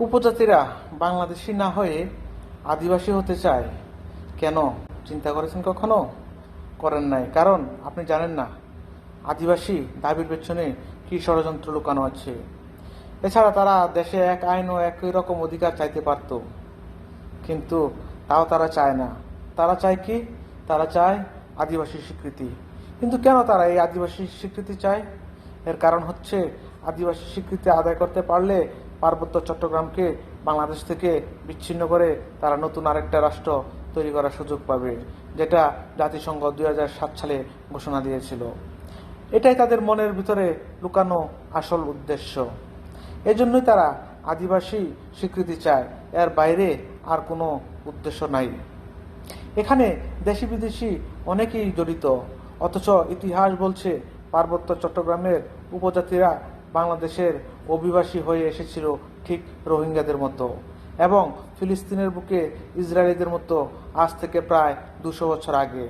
উপজাতিরা বাংলাদেশি না হয়ে আদিবাসী হতে চায়, কেন? চিন্তা করেছেন কখনো? করেন নাই। কারণ, আপনি জানেন না, আদিবাসী দাবির পেছনে কি ষড়যন্ত্র লুকানো আছে। এছাড়া তারা দেশে এক আইন ও একই রকম অধিকার চাইতে পারত। কিন্তু তাও তারা চায় না। তারা চায় কি? তারা চায় আদিবাসী স্বীকৃতি। কিন্তু কেন তারা এই আদিবাসী স্বীকৃতি চায়? এর কারণ হচ্ছে, আদিবাসী স্বীকৃতি আদায় করতে পারলে পার্বত্য চট্টগ্রামকে বাংলাদেশ থেকে বিচ্ছিন্ন করে তারা নতুন আরেকটা রাষ্ট্র তৈরি করার সুযোগ পাবে, যেটা জাতিসংঘ দুই হাজার সাত সালে ঘোষণা দিয়েছিল। এটাই তাদের মনের ভিতরে লুকানো আসল উদ্দেশ্য। এজন্যই তারা আদিবাসী স্বীকৃতি চায়। এর বাইরে আর কোনো উদ্দেশ্য নাই। এখানে দেশি বিদেশি অনেকেই জড়িত, অথচ ইতিহাস বলছে পার্বত্য চট্টগ্রামের উপজাতিরা বাংলাদেশের অভিবাসী হয়ে এসেছিল ঠিক রোহিঙ্গাদের মতো। এবং ফিলিস্তিনের বুকে ইসরায়েলিদের মতো আজ থেকে প্রায় দুশো বছর আগে।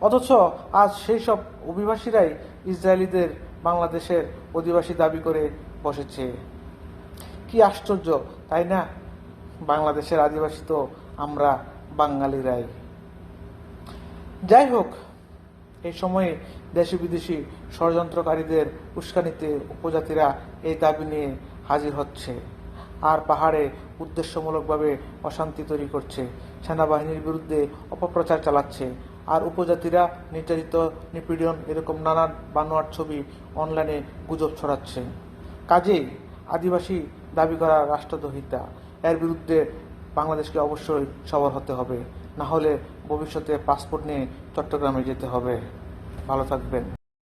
অথচ আজ সেই সব অভিবাসীরাই ইসরায়েলিদের বাংলাদেশের অধিবাসী দাবি করে বসেছে। কি আশ্চর্য, তাই না? বাংলাদেশের আদিবাসী তো আমরা বাঙালিরাই। যাই হোক এই সময়ে দেশি বিদেশি ষড়যন্ত্রকারীদের উস্কানিতে উপজাতিরা এই দাবি নিয়ে হাজির হচ্ছে। আর পাহাড়ে উদ্দেশ্যমূলকভাবে অশান্তি তৈরি করছে। সেনাবাহিনীর বিরুদ্ধে অপপ্রচার চালাচ্ছে। আর উপজাতিরা নির্যাতিত, নিপীড়ন এরকম নানান বানোয়ার ছবি অনলাইনে গুজব ছড়াচ্ছে। কাজেই আদিবাসী দাবি করা রাষ্ট্রদ্রোহিতা, এর বিরুদ্ধে বাংলাদেশকে অবশ্যই সবর হতে হবে। না হলে ভবিষ্যতে পাসপোর্ট নিয়ে চট্টগ্রামে যেতে হবে। ভালো থাকবেন।